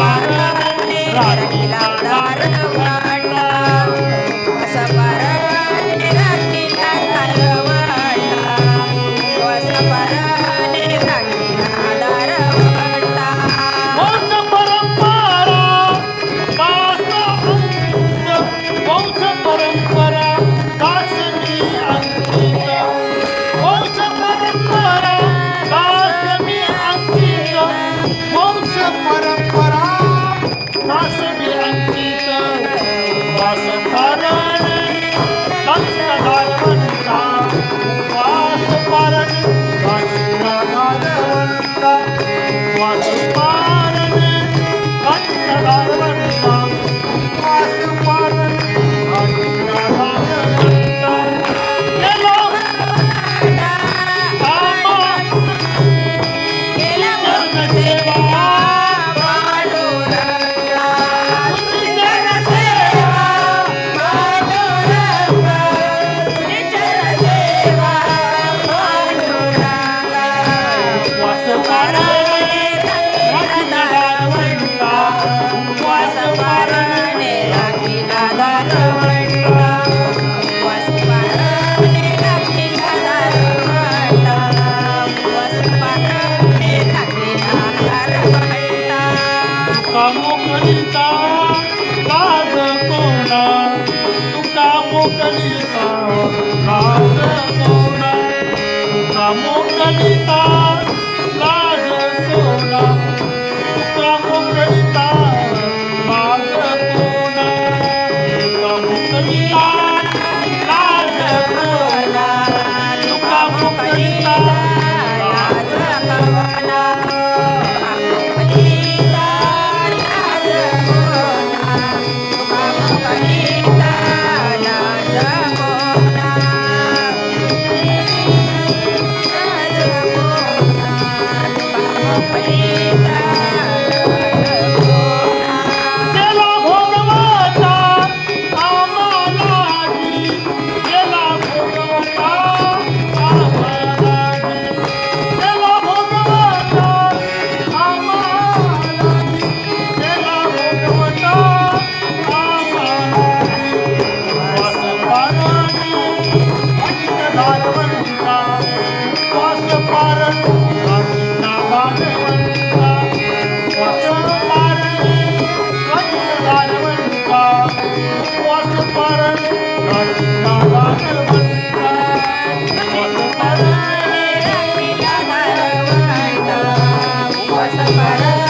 Bye. कामोकरिता लाज कोणा? तू कामोकरिता लाज कोणा? तू कामोकरिता लाज कोणा? तू कामोकरिता लाज कोणा? तू कामोकरिता लाज कोणा? तू कामोकरिता लाज कोणा? परत